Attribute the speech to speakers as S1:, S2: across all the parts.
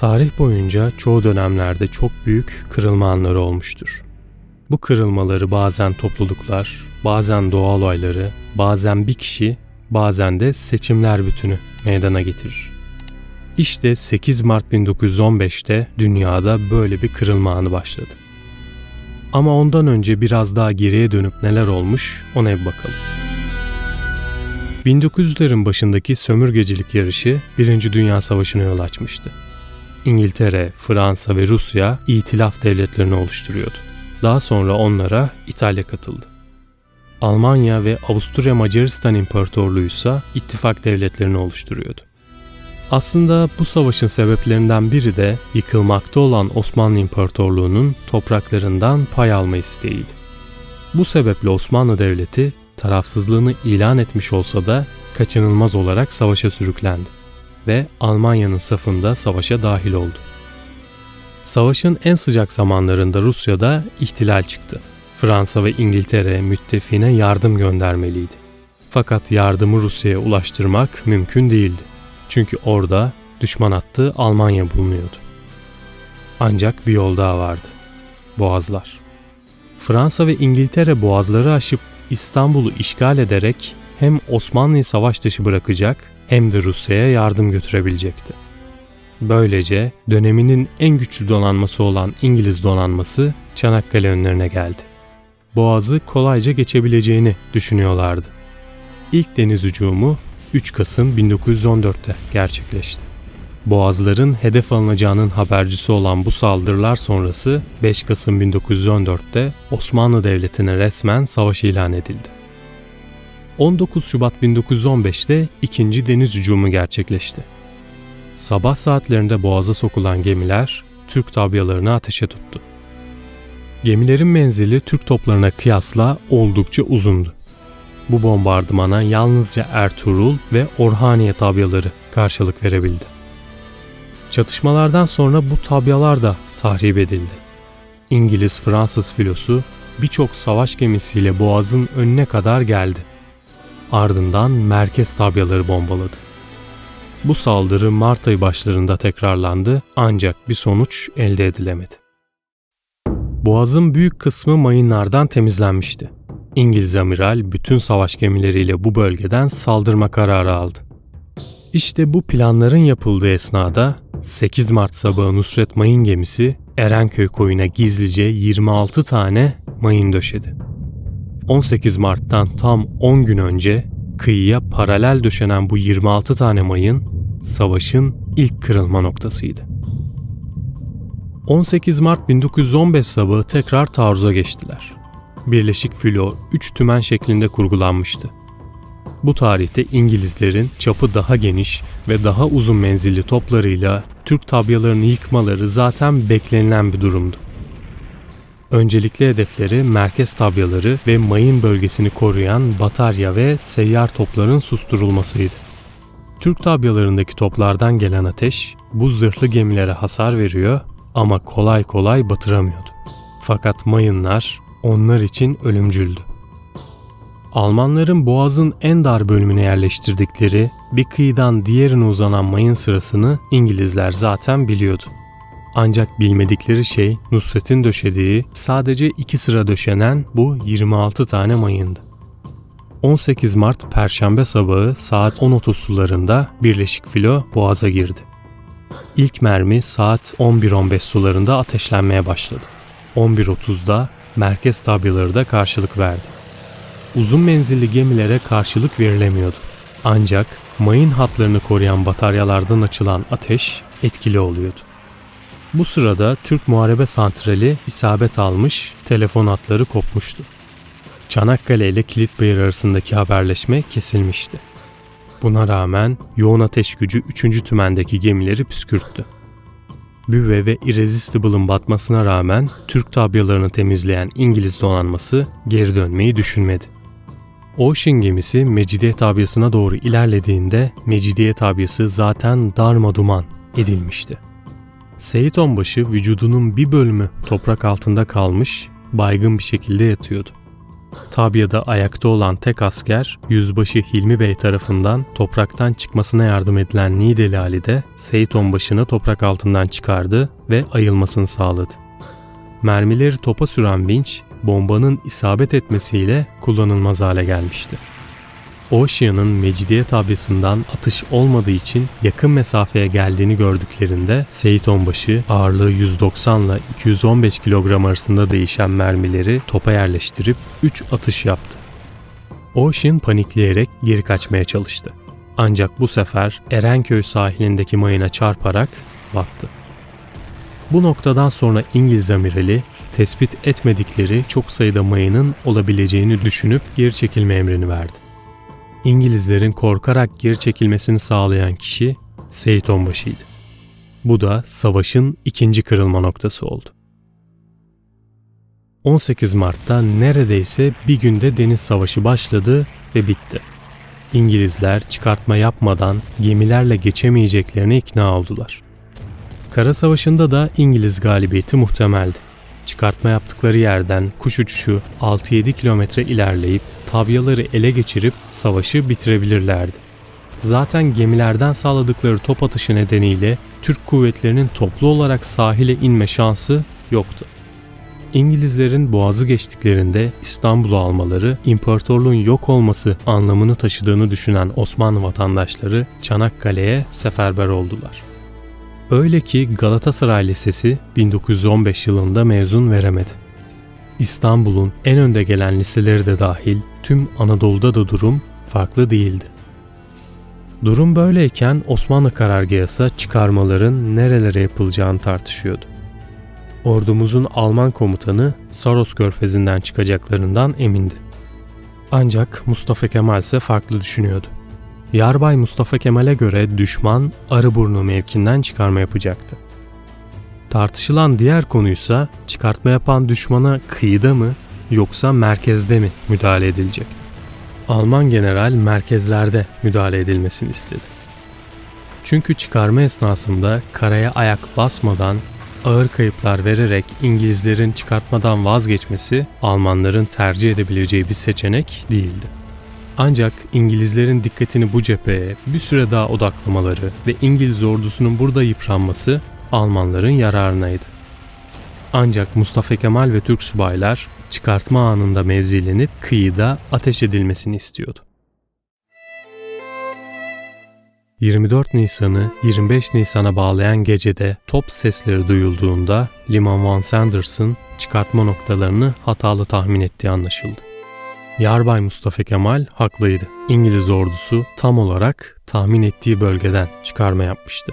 S1: Tarih boyunca çoğu dönemlerde çok büyük kırılma anları olmuştur. Bu kırılmaları bazen topluluklar, bazen doğa olayları, bazen bir kişi, bazen de seçimler bütünü meydana getirir. İşte 8 Mart 1915'te dünyada böyle bir kırılma anı başladı. Ama ondan önce biraz daha geriye dönüp neler olmuş ona bir bakalım. 1900'lerin başındaki sömürgecilik yarışı 1. Dünya Savaşı'na yol açmıştı. İngiltere, Fransa ve Rusya itilaf devletlerini oluşturuyordu. Daha sonra onlara İtalya katıldı. Almanya ve Avusturya Macaristan İmparatorluğu ise ittifak devletlerini oluşturuyordu. Aslında bu savaşın sebeplerinden biri de yıkılmakta olan Osmanlı İmparatorluğu'nun topraklarından pay alma isteğiydi. Bu sebeple Osmanlı Devleti tarafsızlığını ilan etmiş olsa da kaçınılmaz olarak savaşa sürüklendi ve Almanya'nın safında savaşa dahil oldu. Savaşın en sıcak zamanlarında Rusya'da ihtilal çıktı. Fransa ve İngiltere müttefiğine yardım göndermeliydi. Fakat yardımı Rusya'ya ulaştırmak mümkün değildi. Çünkü orada düşman hattı Almanya bulunuyordu. Ancak bir yol daha vardı. Boğazlar. Fransa ve İngiltere boğazları aşıp İstanbul'u işgal ederek hem Osmanlı'yı savaş dışı bırakacak hem de Rusya'ya yardım götürebilecekti. Böylece döneminin en güçlü donanması olan İngiliz donanması Çanakkale önlerine geldi. Boğazı kolayca geçebileceğini düşünüyorlardı. İlk deniz hücumu 3 Kasım 1914'te gerçekleşti. Boğazların hedef alınacağının habercisi olan bu saldırılar sonrası 5 Kasım 1914'te Osmanlı Devleti'ne resmen savaş ilan edildi. 19 Şubat 1915'te ikinci deniz hücumu gerçekleşti. Sabah saatlerinde boğaza sokulan gemiler Türk tabyalarını ateşe tuttu. Gemilerin menzili Türk toplarına kıyasla oldukça uzundu. Bu bombardımana yalnızca Ertuğrul ve Orhaniye tabyaları karşılık verebildi. Çatışmalardan sonra bu tabyalar da tahrip edildi. İngiliz-Fransız filosu birçok savaş gemisiyle boğazın önüne kadar geldi. Ardından merkez tabyaları bombaladı. Bu saldırı Mart ayı başlarında tekrarlandı ancak bir sonuç elde edilemedi. Boğazın büyük kısmı mayınlardan temizlenmişti. İngiliz amiral bütün savaş gemileriyle bu bölgeden saldırma kararı aldı. İşte bu planların yapıldığı esnada 8 Mart sabahı Nusret Mayın gemisi Erenköy koyuna gizlice 26 tane mayın döşedi. 18 Mart'tan tam 10 gün önce kıyıya paralel döşenen bu 26 tane mayın savaşın ilk kırılma noktasıydı. 18 Mart 1915 sabahı tekrar taarruza geçtiler. Birleşik filo 3 tümen şeklinde kurgulanmıştı. Bu tarihte İngilizlerin çapı daha geniş ve daha uzun menzilli toplarıyla Türk tabyalarını yıkmaları zaten beklenilen bir durumdu. Öncelikli hedefleri merkez tabyaları ve mayın bölgesini koruyan batarya ve seyyar topların susturulmasıydı. Türk tabyalarındaki toplardan gelen ateş bu zırhlı gemilere hasar veriyor ama kolay kolay batıramıyordu. Fakat mayınlar onlar için ölümcüldü. Almanların boğazın en dar bölümüne yerleştirdikleri bir kıyıdan diğerine uzanan mayın sırasını İngilizler zaten biliyordu. Ancak bilmedikleri şey Nusret'in döşediği sadece iki sıra döşenen bu 26 tane mayındı. 18 Mart Perşembe sabahı saat 10.30 sularında Birleşik Filo Boğaz'a girdi. İlk mermi saat 11.15 sularında ateşlenmeye başladı. 11.30'da merkez tabyaları da karşılık verdi. Uzun menzilli gemilere karşılık verilemiyordu. Ancak mayın hatlarını koruyan bataryalardan açılan ateş etkili oluyordu. Bu sırada Türk Muharebe Santrali isabet almış, telefon hatları kopmuştu. Çanakkale ile Kilitbayır arasındaki haberleşme kesilmişti. Buna rağmen yoğun ateş gücü 3. tümendeki gemileri püskürttü. Büve ve Irresistible'ın batmasına rağmen Türk tabyalarını temizleyen İngiliz donanması geri dönmeyi düşünmedi. Ocean gemisi Mecidiye tabyasına doğru ilerlediğinde Mecidiye tabyası zaten darma duman edilmişti. Seyit Onbaşı vücudunun bir bölümü toprak altında kalmış, baygın bir şekilde yatıyordu. Tabya'da ayakta olan tek asker Yüzbaşı Hilmi Bey tarafından topraktan çıkmasına yardım edilen Nideli Ali de Seyit Onbaşı'nı toprak altından çıkardı ve ayılmasını sağladı. Mermileri topa süren vinç bombanın isabet etmesiyle kullanılmaz hale gelmişti. Ocean'ın Mecidiye tabyasından atış olmadığı için yakın mesafeye geldiğini gördüklerinde Seyit Onbaşı ağırlığı 190 ile 215 kilogram arasında değişen mermileri topa yerleştirip 3 atış yaptı. Ocean panikleyerek geri kaçmaya çalıştı. Ancak bu sefer Erenköy sahilindeki mayına çarparak battı. Bu noktadan sonra İngiliz amirali tespit etmedikleri çok sayıda mayının olabileceğini düşünüp geri çekilme emrini verdi. İngilizlerin korkarak geri çekilmesini sağlayan kişi Seyit Onbaşı'ydı. Bu da savaşın ikinci kırılma noktası oldu. 18 Mart'ta neredeyse bir günde deniz savaşı başladı ve bitti. İngilizler çıkartma yapmadan gemilerle geçemeyeceklerine ikna oldular. Kara Savaşı'nda da İngiliz galibiyeti muhtemeldi. Çıkartma yaptıkları yerden kuş uçuşu 6-7 kilometre ilerleyip tabyaları ele geçirip savaşı bitirebilirlerdi. Zaten gemilerden sağladıkları top atışı nedeniyle Türk kuvvetlerinin toplu olarak sahile inme şansı yoktu. İngilizlerin boğazı geçtiklerinde İstanbul'u almaları imparatorluğun yok olması anlamını taşıdığını düşünen Osmanlı vatandaşları Çanakkale'ye seferber oldular. Öyle ki Galatasaray Lisesi 1915 yılında mezun veremedi. İstanbul'un en önde gelen liseleri de dahil tüm Anadolu'da da durum farklı değildi. Durum böyleyken Osmanlı karargahı çıkarmaların nerelere yapılacağını tartışıyordu. Ordumuzun Alman komutanı Saros körfezinden çıkacaklarından emindi. Ancak Mustafa Kemal ise farklı düşünüyordu. Yarbay Mustafa Kemal'e göre düşman Arıburnu mevkinden çıkarma yapacaktı. Tartışılan diğer konuysa çıkartma yapan düşmana kıyıda mı yoksa merkezde mi müdahale edilecekti. Alman general merkezlerde müdahale edilmesini istedi. Çünkü çıkarma esnasında karaya ayak basmadan ağır kayıplar vererek İngilizlerin çıkartmadan vazgeçmesi Almanların tercih edebileceği bir seçenek değildi. Ancak İngilizlerin dikkatini bu cepheye bir süre daha odaklamaları ve İngiliz ordusunun burada yıpranması Almanların yararınaydı. Ancak Mustafa Kemal ve Türk subaylar çıkartma anında mevzilenip kıyıda ateş edilmesini istiyordu. 24 Nisan'ı 25 Nisan'a bağlayan gecede top sesleri duyulduğunda Liman Van Sanders'ın çıkartma noktalarını hatalı tahmin ettiği anlaşıldı. Yarbay Mustafa Kemal haklıydı. İngiliz ordusu tam olarak tahmin ettiği bölgeden çıkarma yapmıştı.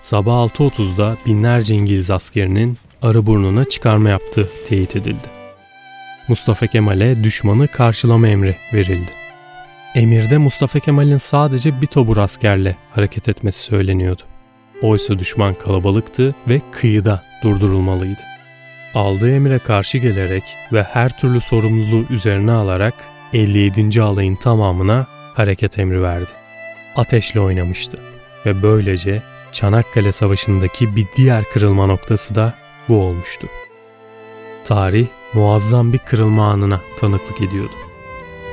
S1: Sabah 6.30'da binlerce İngiliz askerinin Arıburnu'na çıkarma yaptığı teyit edildi. Mustafa Kemal'e düşmanı karşılama emri verildi. Emirde Mustafa Kemal'in sadece bir tobur askerle hareket etmesi söyleniyordu. Oysa düşman kalabalıktı ve kıyıda durdurulmalıydı aldığı emire karşı gelerek ve her türlü sorumluluğu üzerine alarak 57. alayın tamamına hareket emri verdi. Ateşle oynamıştı ve böylece Çanakkale Savaşı'ndaki bir diğer kırılma noktası da bu olmuştu. Tarih muazzam bir kırılma anına tanıklık ediyordu.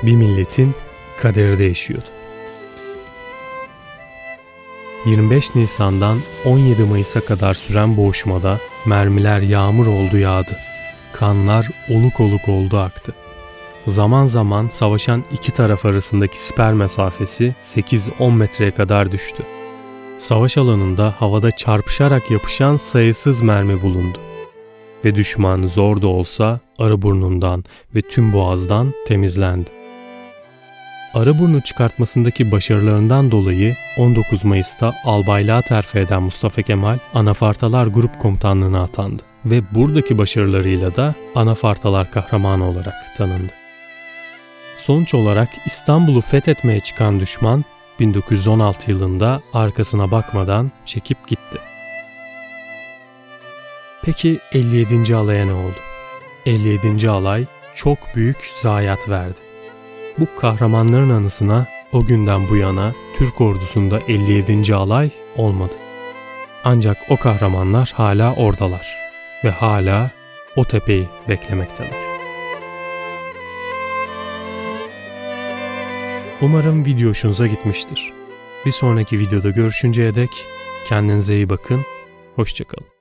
S1: Bir milletin kaderi değişiyordu. 25 Nisan'dan 17 Mayıs'a kadar süren boğuşmada mermiler yağmur oldu yağdı. Kanlar oluk oluk oldu aktı. Zaman zaman savaşan iki taraf arasındaki siper mesafesi 8-10 metreye kadar düştü. Savaş alanında havada çarpışarak yapışan sayısız mermi bulundu. Ve düşman zor da olsa arı burnundan ve tüm boğazdan temizlendi. Arıburnu çıkartmasındaki başarılarından dolayı 19 Mayıs'ta albaylığa terfi eden Mustafa Kemal Anafartalar Grup Komutanlığı'na atandı ve buradaki başarılarıyla da Anafartalar kahramanı olarak tanındı. Sonuç olarak İstanbul'u fethetmeye çıkan düşman 1916 yılında arkasına bakmadan çekip gitti. Peki 57. alaya ne oldu? 57. alay çok büyük zayiat verdi. Bu kahramanların anısına o günden bu yana Türk ordusunda 57. alay olmadı. Ancak o kahramanlar hala oradalar ve hala o tepeyi beklemekteler. Umarım video hoşunuza gitmiştir. Bir sonraki videoda görüşünceye dek kendinize iyi bakın, hoşçakalın.